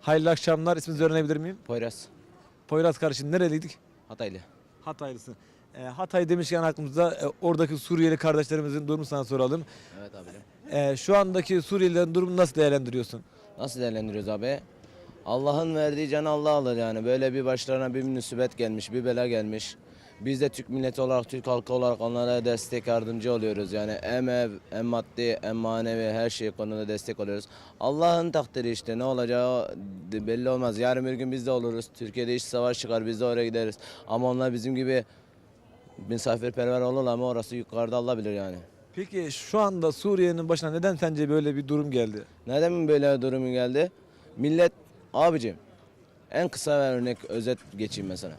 Hayırlı akşamlar. İsminizi öğrenebilir miyim? Poyraz. Poyraz kardeşim nereliydik? Hataylı. Hataylısın. E, Hatay demişken aklımızda e, oradaki Suriyeli kardeşlerimizin durumunu sana soralım. Evet abim. E, şu andaki Suriyelilerin durumunu nasıl değerlendiriyorsun? Nasıl değerlendiriyoruz abi? Allah'ın verdiği canı Allah alır yani. Böyle bir başlarına bir musibet gelmiş, bir bela gelmiş. Biz de Türk milleti olarak, Türk halkı olarak onlara destek yardımcı oluyoruz. Yani hem ev, hem maddi, hem manevi her şey konuda destek oluyoruz. Allah'ın takdiri işte ne olacağı belli olmaz. Yarın bir gün biz de oluruz. Türkiye'de iş savaş çıkar biz de oraya gideriz. Ama onlar bizim gibi misafirperver olurlar ama orası yukarıda Allah bilir yani. Peki şu anda Suriye'nin başına neden sence böyle bir durum geldi? Neden böyle durumu geldi? Millet abicim en kısa bir örnek özet geçeyim mesela.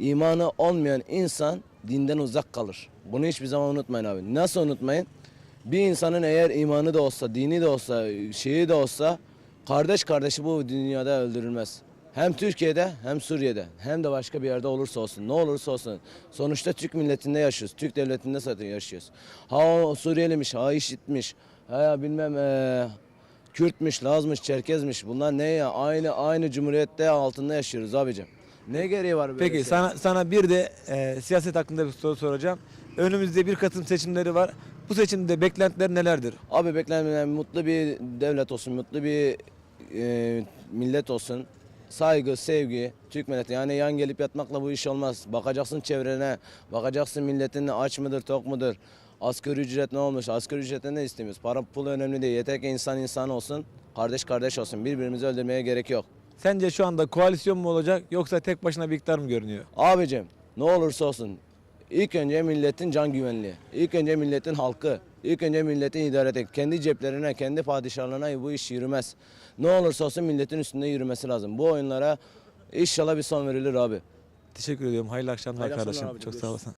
İmanı olmayan insan dinden uzak kalır. Bunu hiçbir zaman unutmayın abi. Nasıl unutmayın? Bir insanın eğer imanı da olsa, dini de olsa, şeyi de olsa kardeş kardeşi bu dünyada öldürülmez. Hem Türkiye'de hem Suriye'de hem de başka bir yerde olursa olsun ne olursa olsun. Sonuçta Türk milletinde yaşıyoruz. Türk devletinde zaten yaşıyoruz. Ha o Suriyelimiş, ha işitmiş, ha bilmem eee Kürtmüş, Lazmış, Çerkezmiş. Bunlar ne ya? Aynı aynı cumhuriyette altında yaşıyoruz abicim. Ne gereği var böyle Peki şey? sana sana bir de e, siyaset hakkında bir soru soracağım. Önümüzde bir Kasım seçimleri var. Bu seçimde beklentiler nelerdir? Abi beklenen mutlu bir devlet olsun, mutlu bir e, millet olsun. Saygı, sevgi, Türk milleti. Yani yan gelip yatmakla bu iş olmaz. Bakacaksın çevrene, bakacaksın milletin aç mıdır, tok mudur? Asgari ücret ne olmuş? Asgari ücrette ne istemiyoruz? Para pul önemli değil. Yeter ki insan insan olsun, kardeş kardeş olsun. Birbirimizi öldürmeye gerek yok. Sence şu anda koalisyon mu olacak yoksa tek başına bir iktidar mı görünüyor? Abicim ne olursa olsun ilk önce milletin can güvenliği, ilk önce milletin halkı, ilk önce milletin idareti. Kendi ceplerine, kendi padişahlığına bu iş yürümez. Ne olursa olsun milletin üstünde yürümesi lazım. Bu oyunlara inşallah bir son verilir abi. Teşekkür ediyorum. Hayırlı akşamlar Hayırlı akşamlar kardeşim. abi, Çok sağ görüşürüz. olasın.